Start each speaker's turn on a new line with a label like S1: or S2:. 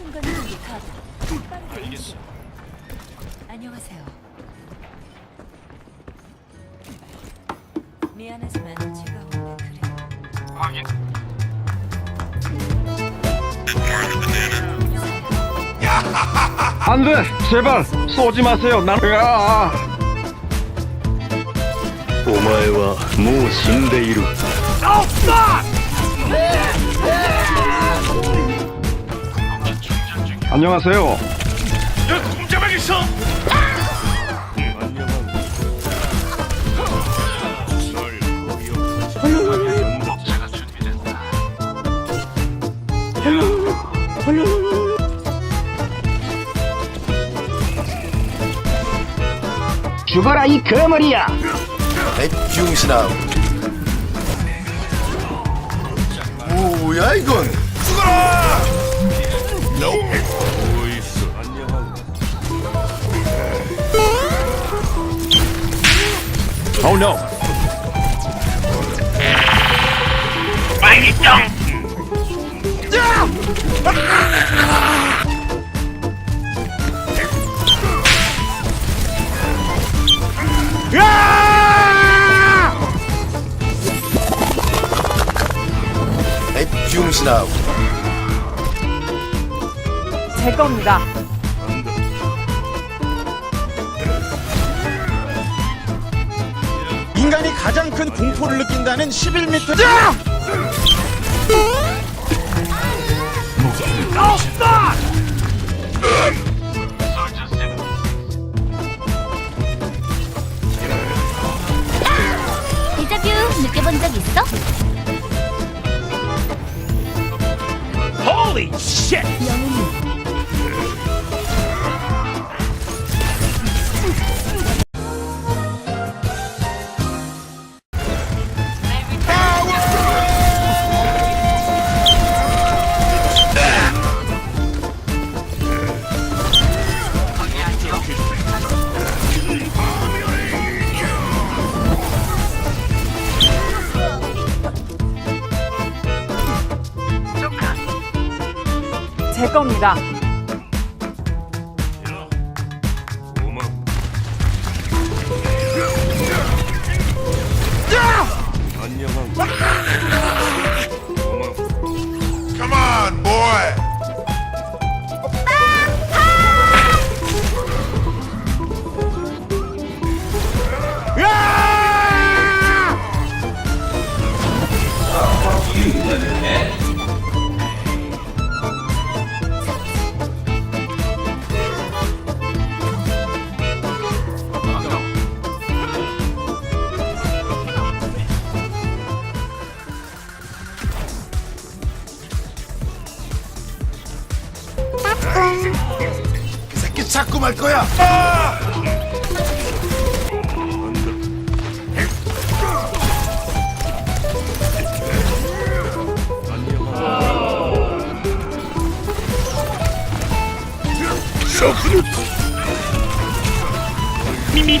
S1: 순간 이동기 가동. 빠르게 인식. 안녕하세요. 미안하지만 제가 오늘 그래요.
S2: 안 돼! 제발! 쏘지 마세요! 난, 아!
S3: お前はもう死んでいる
S2: 안녕하세요. 죽어라 이 거머리야!
S4: 백중신아 뭐야 이건? 죽어라!
S2: Oh no!
S4: 백중신아
S5: 제 겁니다.
S6: 인간이 가장 큰 공포를 느낀다는 11m
S7: 데자뷰 느껴본 적 있어?
S5: 제 겁니다.
S4: 찾고 말 거야 아! 싸! 이